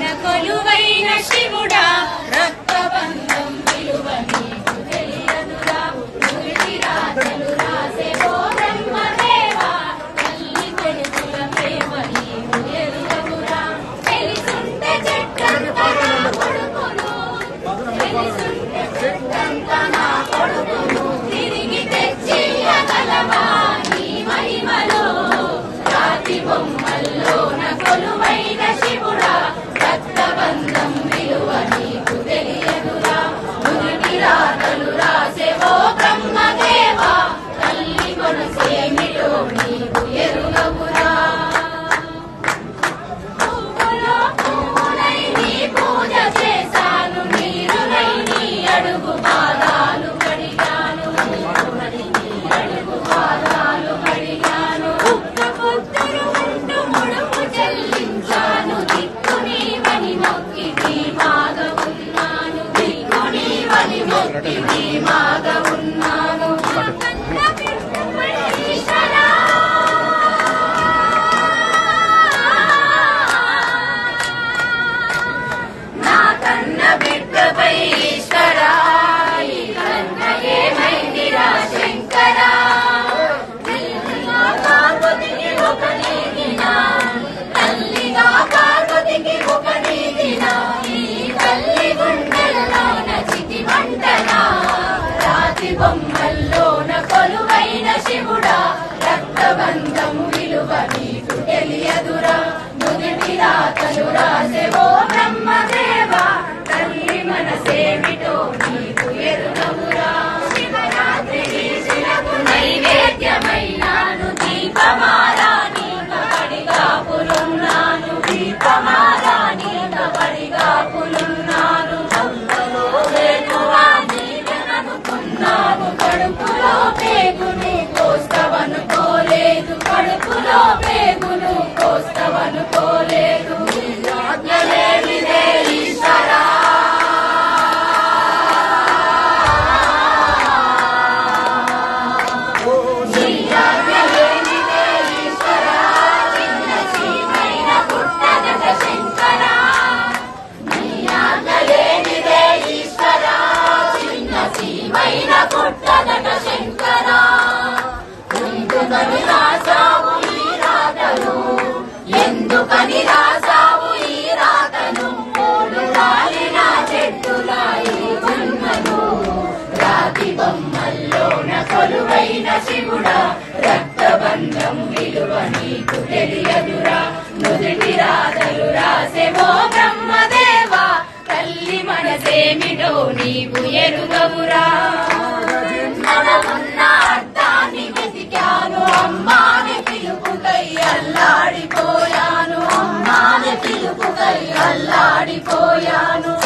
నకొలువైన శివుడా రక్తబంధం విలువను. तनुरा से वो విలువ నీకు తెలియదురా. నుదుటి రాతలు రాసేవో బ్రహ్మదేవా తల్లి మనసేమిటో నీకు ఎరుగవురా. అల్లాడిపోయాను అమ్మాని పిలుపుకై అల్లాడిపోయాను.